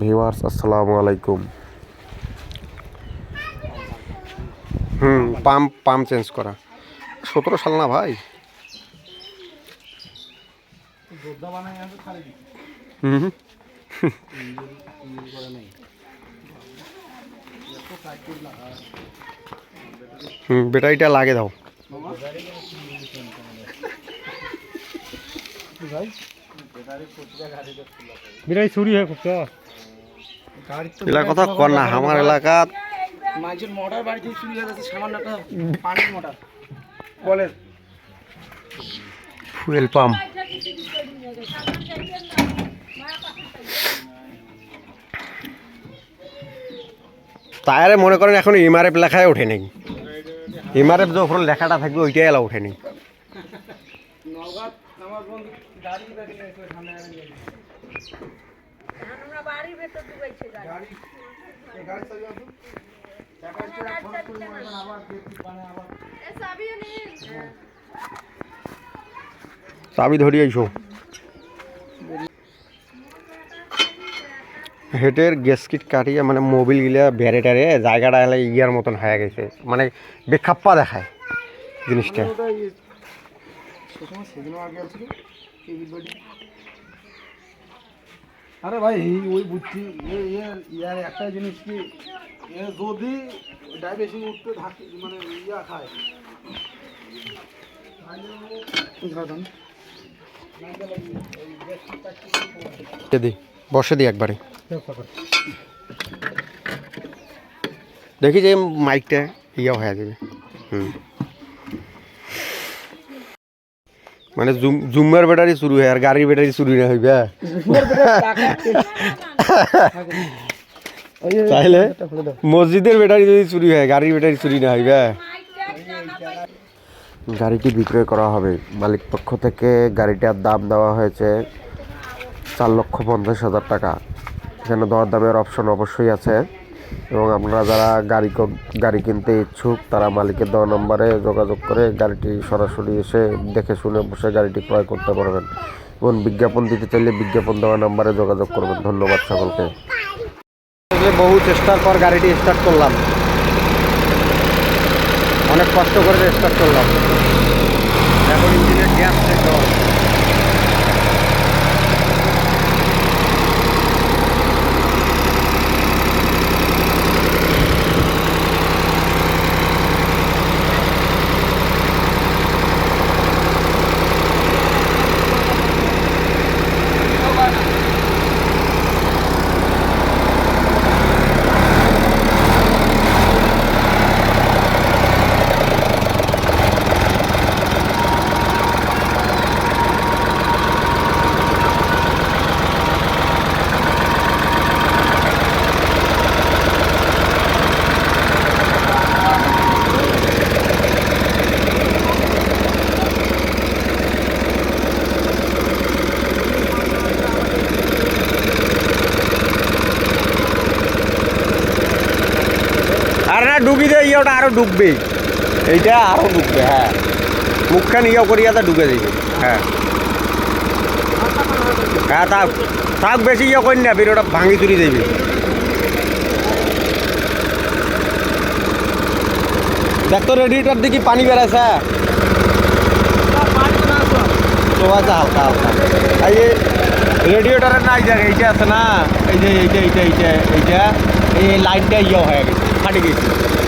Viewers, আসসালামু আলাইকুম। হুম, pump pump change করা। সতেরো সাল না ভাই? হুম হুম। ব্যাটারিটা লাগে দাও। বিরাই চুরি হয় খুব তো এলাকা কথা কর না আমার এলাকাত মানুষের মোটর বাড়ি থেকে চুরি হয়ে যাচ্ছে সামান্য একটা পানির মোটর কলের ফুয়েল পাম্প। টায়ারে মনে করেন এখন ইমারেপ লেখায় ওঠে নেই ইমারেপ যখন লেখাটা থাকবে ওইটাই এলা ওঠে নেই আমার বন্ধু গাড়ি গাড়ি সামনে আমরা বাড়ির ভেতর ঢুকাইছে গাড়ি। গাড়ি চালিয়ে আসুন মানে চাবি আইসো হেটের গ্যাসকিট কাটিয়ে মানে মোবিল গিলা বেড়ে টারে জায়গাটা এলে ইয়ার মতন হয়ে গেছে। মানে বেখাপ্পা দেখায় জিনিসটা। ওটা ইয়ে সেদিনও আগে আসছিল কেবিল বাড়ি আরে ভাই ওই এ- ইয়ার একটা জিনিস কি এ যদি ডাইবেশন উঠতে থাকে মানে ইয়া খায়। দি বসে দি একবারে। দেখি যে মাইকটা ইয়া হয়ে যাবে। হুম। মানে জুম জুমের ব্যাটারি শুরু হয় আর গাড়ির ব্যাটারি শুরু না হইবে তাইলে মসজিদের ব্যাটারি যদি চুরি হয় গাড়ির ব্যাটারি চুরি না হইবে গাড়িটি বিক্রয় করা হবে। মালিক পক্ষ থেকে গাড়িটার দাম দেওয়া হয়েছে চার লক্ষ পঞ্চাশ হাজার টাকা। এখানে দর দামের অপশন অবশ্যই আছে। এবং আপনারা যারা গাড়ি গাড়ি কিনতে ইচ্ছুক, তারা মালিকের দেওয়া নম্বরে যোগাযোগ করে গাড়িটি সরাসরি এসে দেখে শুনে বসে গাড়িটি ক্রয় করতে পারবেন। এবং বিজ্ঞাপন দিতে চাইলে বিজ্ঞাপন দেওয়া নম্বরে যোগাযোগ করবেন। ধন্যবাদ সকলকে। বহু চেষ্টার পর গাড়িটি স্টার্ট করলাম। অনেক কষ্ট করে স্টার্ট করলাম এখন ইঞ্জিনের গ্যাস চেক দেওয়া আর না ডুবি দিয়ে ইয়েটা আরও ডুববে। এইটা আরও ডুববে হ্যাঁ। মুখখান ইয়ে করিয়া তা ডুবে যাবে। হ্যাঁ। হ্যাঁ থাক থাক বেশি ইয়ে করি না ওটা ভাঙি চুরি দেবে। দেখ তো রেডিটার দিকে পানি বেড়াইছে চোয়াছে হালকা হালকা। এই যে রেডিওটারের না, এই জায়গায় এইটা আছে না, এই যে, এইটা এইটা এইটা এইটা, এই লাইনটা ইয়ে হয়ে গেছে। ফাটে গেছে